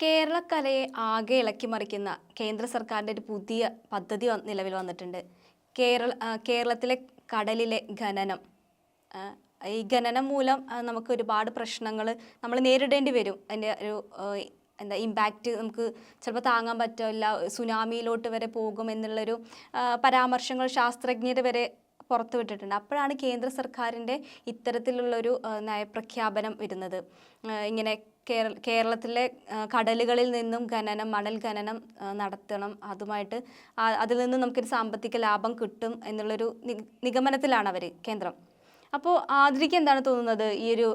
കേരളക്കലയെ ആകെ ഇളക്കി മറിക്കുന്ന കേന്ദ്ര സർക്കാരിന്റെ ഒരു പുതിയ പദ്ധതി നിലവിൽ വന്നിട്ടുണ്ട്. കേരള കേരളത്തിലെ കടലിലെ ഖനനം. ഈ ഖനനം മൂലം നമുക്ക് ഒരുപാട് പ്രശ്നങ്ങൾ നമ്മൾ നേരിടേണ്ടി വരും. അതിന്റെ ഒരു എന്താ ഇമ്പാക്റ്റ് നമുക്ക് ചിലപ്പോൾ താങ്ങാൻ പറ്റില്ല സുനാമിയിലോട്ട് വരെ പോകും എന്നുള്ളൊരു പരാമർശങ്ങൾ ശാസ്ത്രജ്ഞർ വരെ പുറത്തുവിട്ടിട്ടുണ്ട് അപ്പോഴാണ് കേന്ദ്ര സർക്കാരിന്റെ ഇത്തരത്തിലുള്ളൊരു നയപ്രഖ്യാപനം വരുന്നത്. ഇങ്ങനെ കേരള കേരളത്തിലെ കടലുകളിൽ നിന്നും ഖനനം മണൽ ഖനനം നടത്തണം. അതുമായിട്ട് അതിൽ നിന്നും നമുക്കൊരു സാമ്പത്തിക ലാഭം കിട്ടും എന്നുള്ളൊരു നിഗമനത്തിലാണ് അവർ കേന്ദ്രം. അപ്പോൾ ആതിരിക്ക് എന്താണ് തോന്നുന്നത്? ഈ ഒരു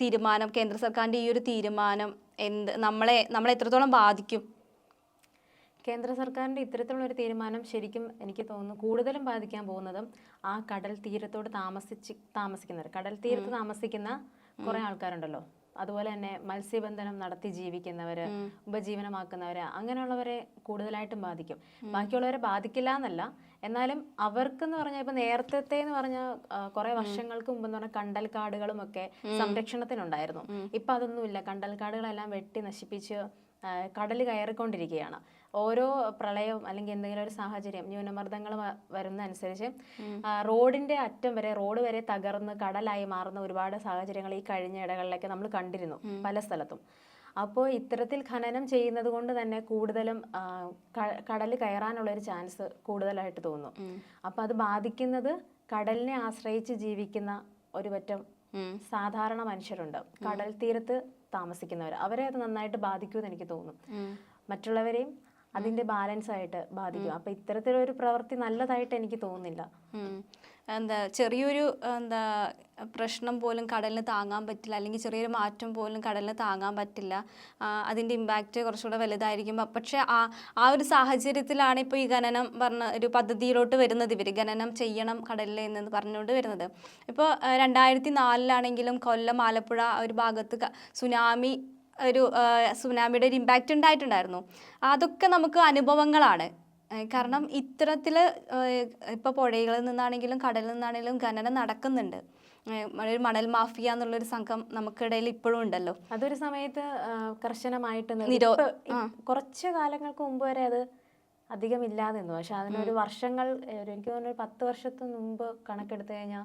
തീരുമാനം കേന്ദ്ര സർക്കാരിന്റെ ഈ ഒരു തീരുമാനം എന്ത് നമ്മളെ നമ്മളെ എത്രത്തോളം ബാധിക്കും? കേന്ദ്ര സർക്കാരിന്റെ ഇത്തരത്തിലുള്ള ഒരു തീരുമാനം ശരിക്കും എനിക്ക് തോന്നുന്നു കൂടുതലും ബാധിക്കാൻ പോകുന്നത് ആ കടൽ തീരത്തോട് താമസിച്ച് താമസിക്കുന്നവർ കടൽ തീരത്ത് താമസിക്കുന്ന കുറേ ആൾക്കാരുണ്ടല്ലോ. അതുപോലെ തന്നെ മത്സ്യബന്ധനം നടത്തി ജീവിക്കുന്നവര് ഉപജീവനമാക്കുന്നവര് അങ്ങനെയുള്ളവരെ കൂടുതലായിട്ടും ബാധിക്കും. ബാക്കിയുള്ളവരെ ബാധിക്കില്ല എന്നല്ല എന്നാലും അവർക്കെന്ന് പറഞ്ഞാൽ ഇപ്പൊ നേരത്തെ എന്ന് പറഞ്ഞാൽ കുറെ വർഷങ്ങൾക്ക് മുമ്പ് എന്ന് പറഞ്ഞാൽ കണ്ടൽ കാടുകളും ഒക്കെ സംരക്ഷണത്തിനുണ്ടായിരുന്നു ഇപ്പൊ അതൊന്നുമില്ല. കണ്ടൽ കാടുകളെല്ലാം വെട്ടി നശിപ്പിച്ച് കടൽ കയറിക്കൊണ്ടിരിക്കുകയാണ്. ഓരോ പ്രളയവും അല്ലെങ്കിൽ എന്തെങ്കിലും ഒരു സാഹചര്യം ന്യൂനമർദ്ദങ്ങൾ വരുന്നതനുസരിച്ച് വരുന്ന അനുസരിച്ച് റോഡിന്റെ അറ്റം വരെ റോഡ് വരെ തകർന്ന് കടലായി മാറുന്ന ഒരുപാട് സാഹചര്യങ്ങൾ ഈ കഴിഞ്ഞ ഇടകളിലൊക്കെ നമ്മൾ കണ്ടിരുന്നു പല സ്ഥലത്തും. അപ്പോൾ ഇത്തരത്തിൽ ഖനനം ചെയ്യുന്നത് കൊണ്ട് തന്നെ കൂടുതലും കടൽ കയറാനുള്ള ഒരു ചാൻസ് കൂടുതലായിട്ട് തോന്നുന്നു. അപ്പോൾ അത് ബാധിക്കുന്നത് കടലിനെ ആശ്രയിച്ച് ജീവിക്കുന്ന ഒരു പറ്റം സാധാരണ മനുഷ്യരുണ്ട്. കടൽ തീരത്ത് താമസിക്കുന്നവർ അവരെ അത് നന്നായിട്ട് ബാധിക്കുമെന്ന് എനിക്ക് തോന്നുന്നു. മറ്റുള്ളവരെയും അതിന്റെ ബാലൻസ് ആയിട്ട് ബാധിക്കും. അപ്പൊ ഇത്തരത്തിലൊരു പ്രവൃത്തി നല്ലതായിട്ട് എനിക്ക് തോന്നുന്നില്ല. എന്താ ചെറിയൊരു എന്താ പ്രശ്നം പോലും കടലിന് താങ്ങാൻ പറ്റില്ല. അല്ലെങ്കിൽ ചെറിയൊരു മാറ്റം പോലും കടലിന് താങ്ങാൻ പറ്റില്ല. അതിന്റെ ഇമ്പാക്റ്റ് കുറച്ചുകൂടെ വലുതായിരിക്കും. പക്ഷേ ആ ആ ഒരു സാഹചര്യത്തിലാണ് ഇപ്പോൾ ഈ ഖനനം പറഞ്ഞ ഒരു പദ്ധതിയിലോട്ട് വരുന്നത് ഇവർ ഖനനം ചെയ്യണം കടലിൽ എന്ന് പറഞ്ഞുകൊണ്ട് വരുന്നത്. ഇപ്പോൾ രണ്ടായിരത്തി നാലിലാണെങ്കിലും കൊല്ലം ആലപ്പുഴ ഒരു ഭാഗത്ത് സുനാമി ഒരു സുനാമിയുടെ ഒരു ഇമ്പാക്റ്റ് ഉണ്ടായിട്ടുണ്ടായിരുന്നു. അതൊക്കെ നമുക്ക് അനുഭവങ്ങളാണ്. കാരണം ഇത്തരത്തിൽ ഇപ്പോൾ പുഴകളിൽ നിന്നാണെങ്കിലും കടലിൽ നിന്നാണെങ്കിലും ഖനനം നടക്കുന്നുണ്ട്. ഒരു മണൽ മാഫിയ എന്നുള്ളൊരു സംഘം നമുക്കിടയിൽ ഇപ്പോഴും ഉണ്ടല്ലോ. അതൊരു സമയത്ത് കർശനമായിട്ട് കുറച്ച് കാലങ്ങൾക്ക് മുമ്പ് വരെ അത് അധികം ഇല്ലാതെന്നു പക്ഷെ അതിനൊരു വർഷങ്ങൾ എനിക്ക് തോന്നുന്നു ഒരു പത്ത് വർഷത്തിന് മുമ്പ് കണക്കെടുത്തു കഴിഞ്ഞാൽ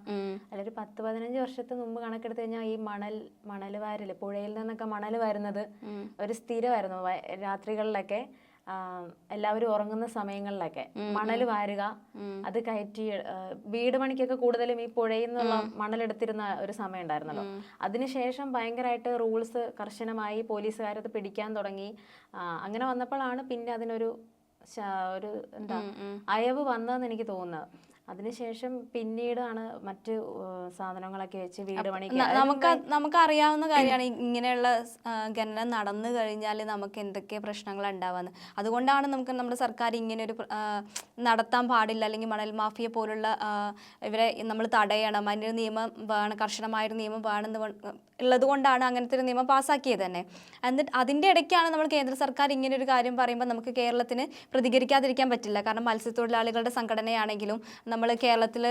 അല്ലെങ്കിൽ ഒരു പത്ത് പതിനഞ്ച് വർഷത്തിന് മുമ്പ് കണക്കെടുത്തു കഴിഞ്ഞാൽ ഈ മണൽ മണൽ വാരൽ പുഴയിൽ നിന്നൊക്കെ മണൽ വരുന്നത് ഒരു സ്ഥിരമായിരുന്നു. രാത്രികളിലൊക്കെ എല്ലാവരും ഉറങ്ങുന്ന സമയങ്ങളിലൊക്കെ മണൽ വാരുക. അത് കയറ്റി വീട് പണിക്കൊക്കെ കൂടുതലും ഈ പുഴയിൽ നിന്നുള്ള മണലെടുത്തിരുന്ന ഒരു സമയം ഉണ്ടായിരുന്നല്ലോ അതിനുശേഷം ഭയങ്കരമായിട്ട് റൂൾസ് കർശനമായി പോലീസുകാരത് പിടിക്കാൻ തുടങ്ങി. അങ്ങനെ വന്നപ്പോഴാണ് പിന്നെ അതിനൊരു ഒരു എന്താ അയവ് വന്നതെന്ന് എനിക്ക് തോന്നുന്നത് അതിനുശേഷം പിന്നീടാണ് മറ്റ് സാധനങ്ങളൊക്കെ വെച്ച് വീട് പണി നമുക്ക് നമുക്ക് അറിയാവുന്ന കാര്യമാണ്. ഇങ്ങനെയുള്ള ഖനനം നടന്നു കഴിഞ്ഞാൽ നമുക്ക് എന്തൊക്കെ പ്രശ്നങ്ങൾ ഉണ്ടാവാന്ന്. അതുകൊണ്ടാണ് നമുക്ക് നമ്മുടെ സർക്കാർ ഇങ്ങനെ ഒരു നടത്താൻ പാടില്ല. അല്ലെങ്കിൽ മണൽ മാഫിയ പോലുള്ള ഇവരെ നമ്മൾ തടയണം. അതിനൊരു നിയമം വേണം കർശനമായൊരു നിയമം വേണമെന്ന് വ- ഉള്ളത് കൊണ്ടാണ് അങ്ങനത്തെ ഒരു നിയമം പാസ്സാക്കിയത് തന്നെ. എന്നിട്ട് അതിന്റെ ഇടയ്ക്കാണ് നമ്മൾ കേന്ദ്ര സർക്കാർ ഇങ്ങനെ ഒരു കാര്യം പറയുമ്പോൾ നമുക്ക് കേരളത്തിന് പ്രതികരിക്കാതിരിക്കാൻ പറ്റില്ല. കാരണം മത്സ്യത്തൊഴിലാളികളുടെ സംഘടനയാണെങ്കിലും നമ്മൾ കേരളത്തിൽ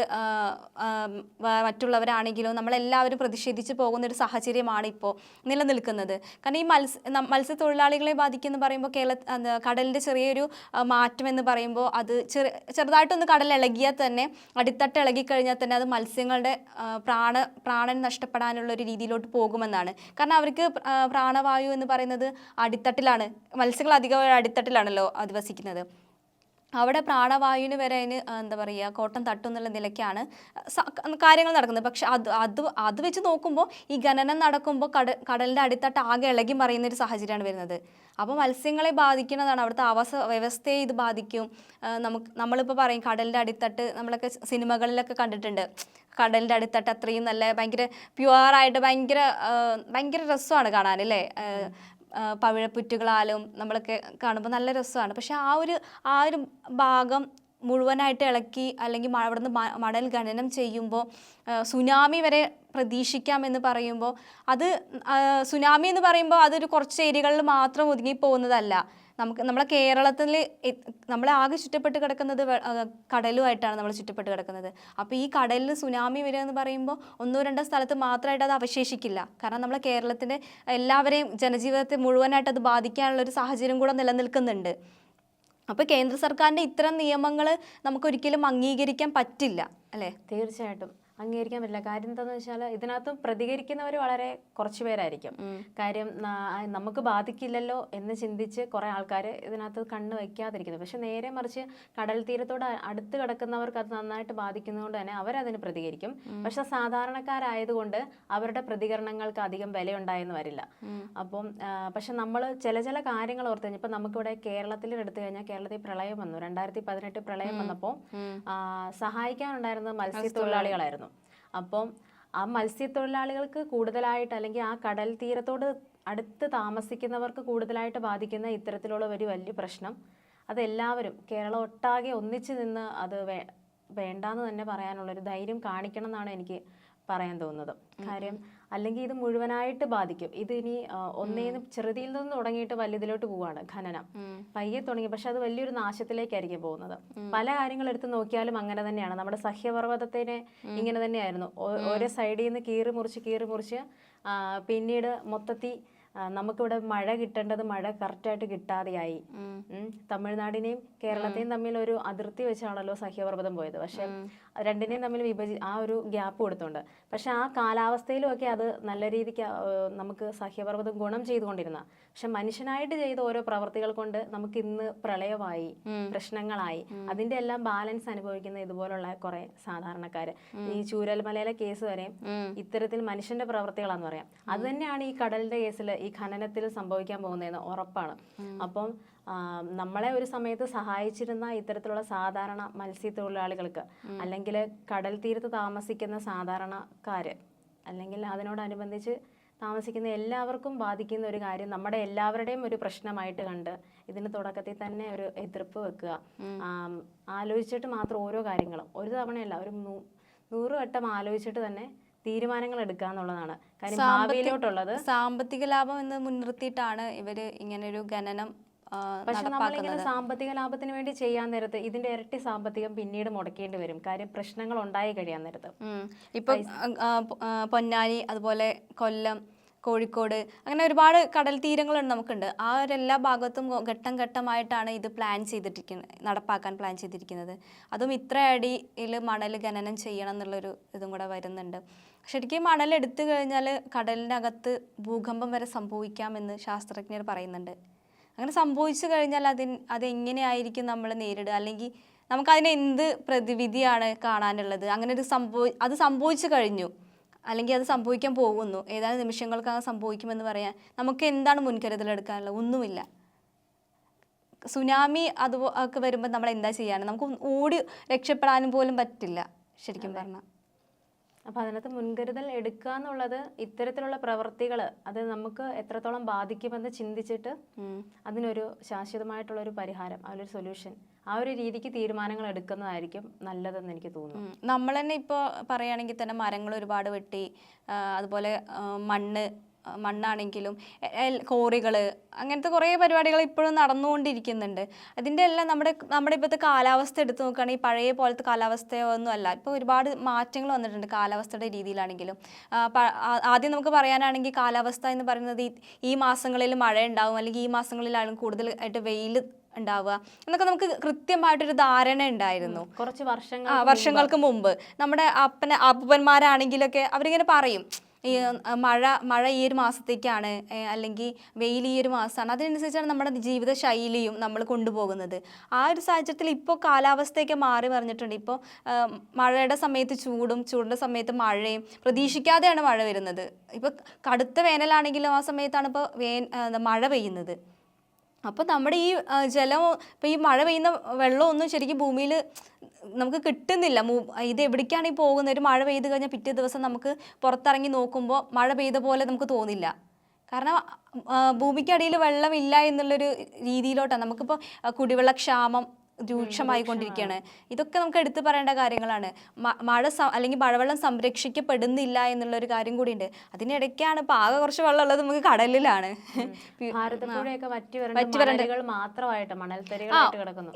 മറ്റുള്ളവരാണെങ്കിലും നമ്മളെല്ലാവരും പ്രതിഷേധിച്ച് പോകുന്ന ഒരു സാഹചര്യമാണ് ഇപ്പോൾ നിലനിൽക്കുന്നത്. കാരണം ഈ മത്സ്യ മത്സ്യത്തൊഴിലാളികളെ ബാധിക്കുന്നു പറയുമ്പോൾ കേരള കടലിന്റെ ചെറിയൊരു മാറ്റം എന്ന് പറയുമ്പോൾ അത് ചെറു ചെറുതായിട്ടൊന്ന് കടൽ ഇളകിയാൽ തന്നെ അടിത്തട്ട് ഇളകിക്കഴിഞ്ഞാൽ തന്നെ അത് മത്സ്യങ്ങളുടെ പ്രാണ പ്രാണൻ നഷ്ടപ്പെടാനുള്ള ഒരു രീതിയിലോട്ട് പോകുമെന്നാണ്. കാരണം അവർക്ക് പ്ര- പ്രാണവായു എന്ന് പറയുന്നത് അടിത്തട്ടിലാണ്. മത്സ്യങ്ങൾ അധികം അടിത്തട്ടിലാണല്ലോ അധിവസിക്കുന്നത്. അവിടെ പ്രാണവായുവിന് വരെ അതിന് എന്താ പറയുക കോട്ടം തട്ടും എന്നുള്ള നിലയ്ക്കാണ് കാര്യങ്ങൾ നടക്കുന്നത്. പക്ഷെ അത് അത് അത് വെച്ച് നോക്കുമ്പോൾ ഈ ഖനനം നടക്കുമ്പോൾ കട കടലിന്റെ അടിത്തട്ട് ആകെ ഇളകി മറിയുന്ന ഒരു സാഹചര്യമാണ് വരുന്നത്. അപ്പോൾ മത്സ്യങ്ങളെ ബാധിക്കുന്നതാണ് അവിടുത്തെ ആവാസ വ്യവസ്ഥയെ ഇത് ബാധിക്കും. നമുക്ക് നമ്മളിപ്പോൾ പറയും കടലിന്റെ അടിത്തട്ട് നമ്മളൊക്കെ സിനിമകളിലൊക്കെ കണ്ടിട്ടുണ്ട്. കടലിന്റെ അടിത്തട്ട് അത്രയും നല്ല ഭയങ്കര പ്യുവറായിട്ട് ഭയങ്കര ഭയങ്കര രസമാണ് കാണാൻ അല്ലേ? പവിഴപ്പുറ്റുകളാലും നമ്മളൊക്കെ കാണുമ്പോൾ നല്ല രസമാണ്. പക്ഷേ ആ ഒരു ആ ഒരു ഭാഗം മുഴുവനായിട്ട് ഇളക്കി അല്ലെങ്കിൽ അവിടുന്ന് മടൽ ഖനനം ചെയ്യുമ്പോൾ സുനാമി വരെ പ്രതീക്ഷിക്കാമെന്ന് പറയുമ്പോൾ അത് സുനാമി എന്ന് പറയുമ്പോൾ അതൊരു കുറച്ച് ഏരിയകളിൽ മാത്രം ഒതുങ്ങി പോകുന്നതല്ല. നമുക്ക് നമ്മളെ കേരളത്തിൽ നമ്മളെ ആകെ ചുറ്റപ്പെട്ട് കിടക്കുന്നത് കടലുമായിട്ടാണ് നമ്മൾ ചുറ്റപ്പെട്ട് കിടക്കുന്നത്. അപ്പോൾ ഈ കടലിൽ സുനാമി വരിക എന്ന് പറയുമ്പോൾ ഒന്നോ രണ്ടോ സ്ഥലത്ത് മാത്രമായിട്ട് അത് അവശേഷിക്കില്ല. കാരണം നമ്മളെ കേരളത്തിന്റെ എല്ലാവരെയും ജനജീവിതത്തെ മുഴുവനായിട്ട് അത് ബാധിക്കാനുള്ള ഒരു സാഹചര്യം കൂടെ നിലനിൽക്കുന്നുണ്ട്. അപ്പോൾ കേന്ദ്ര സർക്കാരിന്റെ ഇത്തരം നിയമങ്ങൾ നമുക്കൊരിക്കലും അംഗീകരിക്കാൻ പറ്റില്ല. അല്ലേ? തീർച്ചയായിട്ടും. അംഗീകരിക്കാൻ പറ്റില്ല. കാര്യം എന്താണെന്ന് വെച്ചാൽ ഇതിനകത്ത് പ്രതികരിക്കുന്നവർ വളരെ കുറച്ച് പേരായിരിക്കും. കാര്യം നമുക്ക് ബാധിക്കില്ലല്ലോ എന്ന് ചിന്തിച്ച് കുറേ ആൾക്കാർ ഇതിനകത്ത് കണ്ണ് വയ്ക്കാതിരിക്കുന്നു. പക്ഷെ നേരെ മറിച്ച് കടൽ തീരത്തോട് അടുത്ത് കിടക്കുന്നവർക്ക് അത് നന്നായിട്ട് ബാധിക്കുന്നതുകൊണ്ട് തന്നെ അവരതിന് പ്രതികരിക്കും. പക്ഷെ സാധാരണക്കാരായതുകൊണ്ട് അവരുടെ പ്രതികരണങ്ങൾക്ക് അധികം വിലയുണ്ടായെന്ന് വരില്ല. അപ്പം പക്ഷെ നമ്മൾ ചില ചില കാര്യങ്ങൾ ഓർത്ത് കഴിഞ്ഞാൽ ഇപ്പം നമുക്കിവിടെ കേരളത്തിൽ എടുത്തു കഴിഞ്ഞാൽ കേരളത്തിൽ പ്രളയം വന്നു. രണ്ടായിരത്തി പതിനെട്ട് പ്രളയം വന്നപ്പോൾ സഹായിക്കാനുണ്ടായിരുന്നത് മത്സ്യത്തൊഴിലാളികളായിരുന്നു. അപ്പം ആ മത്സ്യത്തൊഴിലാളികൾക്ക് കൂടുതലായിട്ട് അല്ലെങ്കിൽ ആ കടൽ തീരത്തോട് അടുത്ത് താമസിക്കുന്നവർക്ക് കൂടുതലായിട്ട് ബാധിക്കുന്ന ഇത്തരത്തിലുള്ള ഒരു വലിയ പ്രശ്നം. അതെല്ലാവരും കേരളം ഒട്ടാകെ ഒന്നിച്ചു നിന്ന് അത് വേ വേണ്ടാന്ന് തന്നെ പറയാനുള്ളൊരു ധൈര്യം കാണിക്കണം എന്നാണ് എനിക്ക് പറയാൻ തോന്നുന്നത്. കാര്യം അല്ലെങ്കിൽ ഇത് മുഴുവനായിട്ട് ബാധിക്കും. ഇത് ഇനി ഒന്നേന്ന് ചെറുതിയിൽ നിന്ന് തുടങ്ങിയിട്ട് വലുതിലോട്ട് പോവാണ് ഖനനം. പയ്യെ തുടങ്ങി. പക്ഷെ അത് വലിയൊരു നാശത്തിലേക്കായിരിക്കും പോകുന്നത്. പല കാര്യങ്ങൾ എടുത്ത് നോക്കിയാലും അങ്ങനെ തന്നെയാണ്. നമ്മുടെ സഹ്യപർവതത്തിനെ ഇങ്ങനെ തന്നെയായിരുന്നു. ഓരോ സൈഡിൽ നിന്ന് കീറി മുറിച്ച് കീറി മുറിച്ച് പിന്നീട് മൊത്തത്തിൽ നമുക്കിവിടെ മഴ കിട്ടേണ്ടത് മഴ കറക്റ്റായിട്ട് കിട്ടാതെയായി. തമിഴ്നാടിനെയും കേരളത്തെയും തമ്മിൽ ഒരു അതിർത്തി വെച്ചാണല്ലോ സഹ്യപർവതം പോയത്. പക്ഷെ രണ്ടിനെയും തമ്മിൽ വിഭജി ആ ഒരു ഗ്യാപ്പ് കൊടുത്തുണ്ട്. പക്ഷെ ആ കാലാവസ്ഥയിലും ഒക്കെ അത് നല്ല രീതിക്ക് നമുക്ക് സഹ്യപർവതം ഗുണം ചെയ്തുകൊണ്ടിരുന്ന. പക്ഷെ മനുഷ്യനായിട്ട് ചെയ്ത ഓരോ പ്രവർത്തികൾ കൊണ്ട് നമുക്ക് ഇന്ന് പ്രളയമായി പ്രശ്നങ്ങളായി അതിന്റെ എല്ലാം ബാലൻസ് അനുഭവിക്കുന്ന ഇതുപോലുള്ള കുറെ സാധാരണക്കാര്. ഈ ചൂരൽമലയിലെ കേസ് വരെ ഇത്തരത്തിൽ മനുഷ്യന്റെ പ്രവർത്തികളാന്ന് പറയാം. അത് തന്നെയാണ് ഈ കടലിന്റെ കേസിൽ ഈ ഖനനത്തിൽ സംഭവിക്കാൻ പോകുന്നതെന്ന് ഉറപ്പാണ്. അപ്പം നമ്മളെ ഒരു സമയത്ത് സഹായിച്ചിരുന്ന ഇത്തരത്തിലുള്ള സാധാരണ മത്സ്യത്തൊഴിലാളികൾക്ക് അല്ലെങ്കിൽ കടൽ തീരത്ത് താമസിക്കുന്ന സാധാരണക്കാര് അല്ലെങ്കിൽ അതിനോടനുബന്ധിച്ച് താമസിക്കുന്ന എല്ലാവർക്കും ബാധിക്കുന്ന ഒരു കാര്യം നമ്മുടെ എല്ലാവരുടെയും ഒരു പ്രശ്നമായിട്ട് കണ്ട് ഇതിന് തുടക്കത്തിൽ തന്നെ ഒരു എതിർപ്പ് വെക്കുക. ആലോചിച്ചിട്ട് മാത്രം ഓരോ കാര്യങ്ങളും ഒരു തവണയല്ല ഒരു നൂറ് വട്ടം ആലോചിച്ചിട്ട് തന്നെ തീരുമാനങ്ങൾ എടുക്കുക എന്നുള്ളതാണ്. കാര്യം ഭാവിയിലോട്ടുള്ളത് സാമ്പത്തിക ലാഭം എന്ന് മുൻനിർത്തിയിട്ടാണ് ഇവർ ഇങ്ങനെ ഒരു ഖനനം പക്ഷെ നമ്മളിങ്ങനെ സാമ്പത്തിക ലാഭത്തിന് വേണ്ടി ചെയ്യാൻ നേരത്ത് ഇതിന്റെ ഇരട്ടി സാമ്പത്തികം പിന്നീട് മുടക്കേണ്ടി വരും. കാര്യം പ്രശ്നങ്ങൾ ഉണ്ടായി കഴിയാൻ നേരത്ത്. ഇപ്പം പൊന്നാനി അതുപോലെ കൊല്ലം കോഴിക്കോട് അങ്ങനെ ഒരുപാട് കടൽ തീരങ്ങളുണ്ട് നമുക്കുണ്ട്. ആ ഒരു എല്ലാ ഭാഗത്തും ഘട്ടം ഘട്ടമായിട്ടാണ് ഇത് പ്ലാൻ ചെയ്തിട്ടിരിക്കുന്നത് നടപ്പാക്കാൻ പ്ലാൻ ചെയ്തിരിക്കുന്നത്. അതും ഇത്ര അടിയിൽ മണൽ ഖനനം ചെയ്യണം എന്നുള്ളൊരു ഇതും കൂടെ വരുന്നുണ്ട്. ശരിക്കും മണൽ എടുത്തു കഴിഞ്ഞാൽ കടലിനകത്ത് ഭൂകമ്പം വരെ സംഭവിക്കാമെന്ന് ശാസ്ത്രജ്ഞർ പറയുന്നുണ്ട്. അങ്ങനെ സംഭവിച്ചു കഴിഞ്ഞാൽ അതിന് അതെങ്ങനെയായിരിക്കും നമ്മൾ നേരിടുക? അല്ലെങ്കിൽ നമുക്കതിന് എന്ത് പ്രതിവിധിയാണ് കാണാനുള്ളത്? അങ്ങനെ ഒരു സംഭവ അത് സംഭവിച്ചു കഴിഞ്ഞു. അല്ലെങ്കിൽ അത് സംഭവിക്കാൻ പോകുന്നു. ഏതാനും നിമിഷങ്ങൾക്കകം സംഭവിക്കുമെന്ന് പറയാൻ നമുക്ക് എന്താണ് മുൻകരുതൽ എടുക്കാനുള്ളത്? ഒന്നുമില്ല. സുനാമി അത് ഒക്കെ വരുമ്പോൾ നമ്മൾ എന്താ ചെയ്യാൻ നമുക്ക് ഓടി രക്ഷപ്പെടാനും പോലും പറ്റില്ല ശരിക്കും പറഞ്ഞാൽ അപ്പൊ അതിനകത്ത് മുൻകരുതൽ എടുക്കുക എന്നുള്ളത് ഇത്തരത്തിലുള്ള പ്രവർത്തികൾ അത് നമുക്ക് എത്രത്തോളം ബാധിക്കുമെന്ന് ചിന്തിച്ചിട്ട് അതിനൊരു ശാശ്വതമായിട്ടുള്ള ഒരു പരിഹാരം അതിലൊരു സൊല്യൂഷൻ ആ ഒരു രീതിക്ക് തീരുമാനങ്ങൾ എടുക്കുന്നതായിരിക്കും നല്ലതെന്ന് എനിക്ക് തോന്നുന്നു. നമ്മൾ തന്നെ ഇപ്പോൾ പറയുകയാണെങ്കിൽ തന്നെ മരങ്ങൾ ഒരുപാട് വെട്ടി അതുപോലെ മണ്ണ് മണ്ണാണെങ്കിലും കോറികൾ അങ്ങനത്തെ കുറേ പരിപാടികൾ ഇപ്പോഴും നടന്നുകൊണ്ടിരിക്കുന്നുണ്ട്. അതിന്റെ എല്ലാം നമ്മുടെ നമ്മുടെ ഇപ്പോഴത്തെ കാലാവസ്ഥ എടുത്ത് നോക്കുകയാണെങ്കിൽ പഴയ പോലത്തെ കാലാവസ്ഥയൊന്നുമല്ല ഒന്നും അല്ല. ഇപ്പോൾ ഒരുപാട് മാറ്റങ്ങൾ വന്നിട്ടുണ്ട് കാലാവസ്ഥയുടെ രീതിയിലാണെങ്കിലും. ആദ്യം നമുക്ക് പറയാനാണെങ്കിൽ കാലാവസ്ഥ എന്ന് പറയുന്നത് ഈ- ഈ മാസങ്ങളിൽ മഴ ഉണ്ടാവും അല്ലെങ്കിൽ ഈ മാസങ്ങളിലാണ് കൂടുതലായിട്ട് വെയിൽ ഉണ്ടാവുക എന്നൊക്കെ നമുക്ക് കൃത്യമായിട്ടൊരു ധാരണ ഉണ്ടായിരുന്നു. കുറച്ച് വർഷങ്ങൾ വർഷങ്ങൾക്ക് മുമ്പ്. നമ്മുടെ അപ്പന അപ്പന്മാരാണെങ്കിലൊക്കെ അവരിങ്ങനെ പറയും. മഴ മഴ ഈ ഒരു മാസത്തേക്കാണ് അല്ലെങ്കിൽ വെയിൽ ഈ ഒരു മാസമാണ്. അതിനനുസരിച്ചാണ് നമ്മുടെ ജീവിത ശൈലിയും നമ്മൾ കൊണ്ടുപോകുന്നത്. ആ ഒരു സാഹചര്യത്തിൽ ഇപ്പോൾ കാലാവസ്ഥയൊക്കെ മാറി പറഞ്ഞിട്ടുണ്ട്. ഇപ്പോൾ മഴയുടെ സമയത്ത് ചൂടും ചൂടിന്റെ സമയത്ത് മഴയും പ്രതീക്ഷിക്കാതെയാണ് മഴ വരുന്നത്. ഇപ്പോൾ കടുത്ത വേനലാണെങ്കിലും ആ സമയത്താണ് ഇപ്പോൾ വേ മഴ പെയ്യുന്നത്. അപ്പോൾ നമ്മുടെ ഈ ജലം ഇപ്പോൾ ഈ മഴ പെയ്യുന്ന വെള്ളമൊന്നും ശരിക്കും ഭൂമിയിൽ നമുക്ക് കിട്ടുന്നില്ല. ഇത് എവിടേക്കാണ് ഈ പോകുന്നത്? ഒരു മഴ പെയ്ത് കഴിഞ്ഞാൽ പിറ്റേ ദിവസം നമുക്ക് പുറത്തിറങ്ങി നോക്കുമ്പോൾ മഴ പെയ്ത പോലെ നമുക്ക് തോന്നില്ല. കാരണം ഭൂമിക്കടിയിൽ വെള്ളമില്ല എന്നുള്ളൊരു രീതിയിലോട്ടാണ് നമുക്കിപ്പോൾ കുടിവെള്ളക്ഷാമം രൂക്ഷമായിക്കൊണ്ടിരിക്കുകയാണ് ഇതൊക്കെ നമുക്ക് എടുത്തു പറയേണ്ട കാര്യങ്ങളാണ്. മഴ അല്ലെങ്കിൽ മഴവെള്ളം സംരക്ഷിക്കപ്പെടുന്നില്ല എന്നുള്ള ഒരു കാര്യം കൂടിയുണ്ട്. അതിനിടയ്ക്കാണ് ഇപ്പൊ ആകെ കുറച്ച് വെള്ളം ഉള്ളത് നമുക്ക് കടലിലാണ്.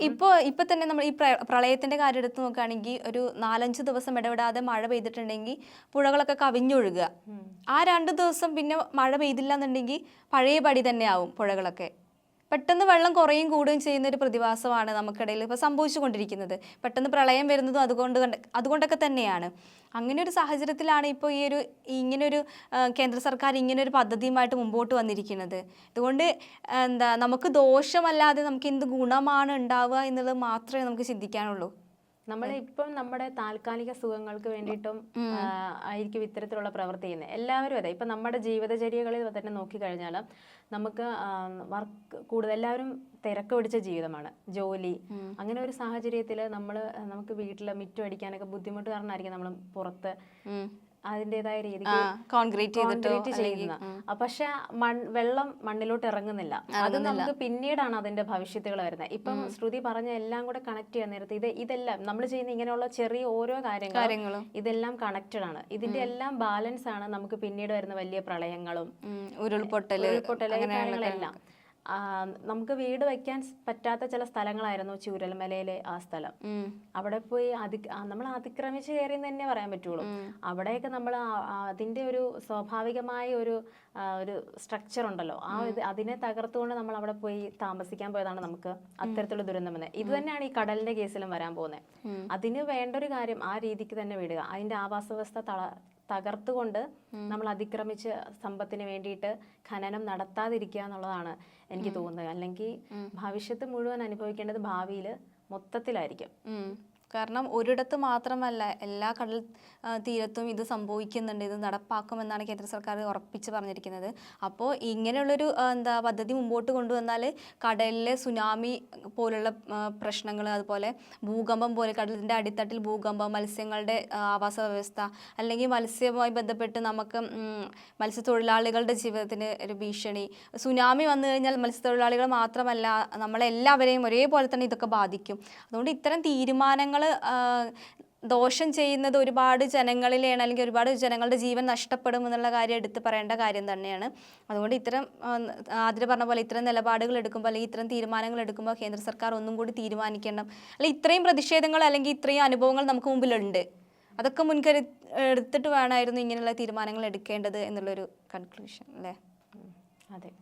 ഇപ്പോ ഇപ്പൊ തന്നെ നമ്മൾ ഈ പ്രളയത്തിന്റെ കാര്യം എടുത്ത് നോക്കുകയാണെങ്കിൽ ഒരു നാലഞ്ച് ദിവസം ഇടപെടാതെ മഴ പെയ്തിട്ടുണ്ടെങ്കിൽ പുഴകളൊക്കെ കവിഞ്ഞൊഴുകുക. ആ രണ്ട് ദിവസം പിന്നെ മഴ പെയ്തില്ല എന്നുണ്ടെങ്കിൽ പഴയപടി തന്നെ ആവും പുഴകളൊക്കെ. പെട്ടെന്ന് വെള്ളം കുറയും കൂടുകയും ചെയ്യുന്ന ഒരു പ്രതിഭാസമാണ് നമുക്കിടയിൽ ഇപ്പോൾ സംഭവിച്ചുകൊണ്ടിരിക്കുന്നത്. പെട്ടെന്ന് പ്രളയം വരുന്നതും അതുകൊണ്ട് കണ്ട്- അതുകൊണ്ടൊക്കെ തന്നെയാണ്. അങ്ങനെ ഒരു സാഹചര്യത്തിലാണ് ഇപ്പോൾ ഈ ഒരു ഇങ്ങനൊരു കേന്ദ്ര സർക്കാർ ഇങ്ങനൊരു പദ്ധതിയുമായിട്ട് മുമ്പോട്ട് വന്നിരിക്കുന്നത്. അതുകൊണ്ട് എന്താ നമുക്ക് ദോഷമല്ലാതെ നമുക്ക് എന്ത് ഗുണമാണ് ഉണ്ടാവുക എന്നുള്ളത് മാത്രമേ നമുക്ക് ചിന്തിക്കാനുള്ളൂ. നമ്മൾ ഇപ്പം നമ്മുടെ താൽക്കാലിക സുഖങ്ങൾക്ക് വേണ്ടിയിട്ടും ആയിരിക്കും ഇത്തരത്തിലുള്ള പ്രവൃത്തി ചെയ്യുന്നത്. എല്ലാവരും അതെ. ഇപ്പം നമ്മുടെ ജീവിതചര്യകളിൽ തന്നെ നോക്കിക്കഴിഞ്ഞാൽ നമുക്ക് വർക്ക് കൂടുതൽ എല്ലാവരും തിരക്ക് പിടിച്ച ജീവിതമാണ്. ജോലി അങ്ങനെ ഒരു സാഹചര്യത്തിൽ നമ്മൾ നമുക്ക് വീട്ടിൽ മിറ്റം അടിക്കാനൊക്കെ ബുദ്ധിമുട്ട് കാരണമായിരിക്കും നമ്മൾ പുറത്ത് അതിന്റെതായ രീതിക്ക് കോൺക്രീറ്റ് കോൺക്രീറ്റ് ചെയ്യുന്ന. പക്ഷെ വെള്ളം മണ്ണിലോട്ട് ഇറങ്ങുന്നില്ല. അത് നമുക്ക് പിന്നീടാണ് അതിന്റെ ഭവിഷ്യത്തുകൾ വരുന്നത്. ഇപ്പം ശ്രുതി പറഞ്ഞ എല്ലാം കൂടെ കണക്ട് ചെയ്യാൻ നേരത്തെ ഇത് ഇതെല്ലാം നമ്മൾ ചെയ്യുന്ന ഇങ്ങനെയുള്ള ചെറിയ ഓരോ കാര്യങ്ങളും ഇതെല്ലാം കണക്റ്റഡ് ആണ്. ഇതിന്റെ എല്ലാം ബാലൻസ് ആണ് നമുക്ക് പിന്നീട് വരുന്ന വലിയ പ്രളയങ്ങളും ഉരുൾപൊട്ടൽ ഉരുൾപൊട്ടൽ കാര്യങ്ങളെല്ലാം. നമുക്ക് വീട് വെക്കാൻ പറ്റാത്ത ചില സ്ഥലങ്ങളായിരുന്നു ചൂരൽമലയിലെ ആ സ്ഥലം. അവിടെ പോയി അതി നമ്മൾ അതിക്രമിച്ച് കയറി എന്ന് തന്നെ പറയാൻ പറ്റുള്ളൂ. അവിടെയൊക്കെ നമ്മൾ അതിന്റെ ഒരു സ്വാഭാവികമായ ഒരു ഒരു സ്ട്രക്ചർ ഉണ്ടല്ലോ. ആ അതിനെ തകർത്തുകൊണ്ട് നമ്മൾ അവിടെ പോയി താമസിക്കാൻ പോയതാണ് നമുക്ക് അത്തരത്തിലുള്ള ദുരന്തം വന്നത്. ഇത് തന്നെയാണ് ഈ കടലിന്റെ കേസിലും വരാൻ പോകുന്നത്. അതിന് വേണ്ട ഒരു കാര്യം ആ രീതിക്ക് തന്നെ വിടുക. അതിന്റെ ആവാസ വ്യവസ്ഥ തള തകർത്തുകൊണ്ട് നമ്മൾ അതിക്രമിച്ച് സമ്പത്തിന് വേണ്ടിയിട്ട് ഖനനം നടത്താതിരിക്കുക എന്നുള്ളതാണ് എനിക്ക് തോന്നുന്നത്. അല്ലെങ്കിൽ ഭവിഷ്യത്ത് മുഴുവൻ അനുഭവിക്കേണ്ടത് ഭാവിയിൽ മൊത്തത്തിലായിരിക്കും. കാരണം ഒരിടത്ത് മാത്രമല്ല എല്ലാ കടൽ തീരത്തും ഇത് സംഭവിക്കുന്നുണ്ട് ഇത് നടപ്പാക്കുമെന്നാണ് കേന്ദ്ര സർക്കാർ ഉറപ്പിച്ച് പറഞ്ഞിരിക്കുന്നത്. അപ്പോൾ ഇങ്ങനെയുള്ളൊരു എന്താ പദ്ധതി മുമ്പോട്ട് കൊണ്ടുവന്നാൽ കടലിലെ സുനാമി പോലുള്ള പ്രശ്നങ്ങൾ അതുപോലെ ഭൂകമ്പം പോലെ കടലിന്റെ അടിത്തട്ടിൽ ഭൂകമ്പം മത്സ്യങ്ങളുടെ ആവാസ വ്യവസ്ഥ അല്ലെങ്കിൽ മത്സ്യവുമായി ബന്ധപ്പെട്ട് നമുക്ക് മത്സ്യത്തൊഴിലാളികളുടെ ജീവിതത്തിന് ഒരു ഭീഷണി. സുനാമി വന്നു കഴിഞ്ഞാൽ മത്സ്യത്തൊഴിലാളികൾ മാത്രമല്ല നമ്മളെല്ലാവരെയും ഒരേപോലെ തന്നെ ഇതൊക്കെ ബാധിക്കും. അതുകൊണ്ട് ഇത്തരം തീരുമാനങ്ങൾ ദോഷം ചെയ്യുന്നത് ഒരുപാട് ജനങ്ങളിലാണ് അല്ലെങ്കിൽ ഒരുപാട് ജനങ്ങളുടെ ജീവൻ നഷ്ടപ്പെടും എന്നുള്ള കാര്യം എടുത്ത് പറയേണ്ട കാര്യം തന്നെയാണ്. അതുകൊണ്ട് ഇത്തരം ആദ്യം പറഞ്ഞ പോലെ ഇത്തരം നിലപാടുകൾ എടുക്കുമ്പോൾ അല്ലെങ്കിൽ ഇത്തരം തീരുമാനങ്ങൾ എടുക്കുമ്പോൾ കേന്ദ്ര സർക്കാർ ഒന്നും കൂടി തീരുമാനിക്കണം. അല്ലെങ്കിൽ ഇത്രയും പ്രതിഷേധങ്ങൾ അല്ലെങ്കിൽ ഇത്രയും അനുഭവങ്ങൾ നമുക്ക് മുമ്പിലുണ്ട്. അതൊക്കെ മുൻകരു എടുത്തിട്ട് വേണമായിരുന്നു ഇങ്ങനെയുള്ള തീരുമാനങ്ങൾ എടുക്കേണ്ടത് എന്നുള്ളൊരു കൺക്ലൂഷൻ അല്ലേ? അതെ.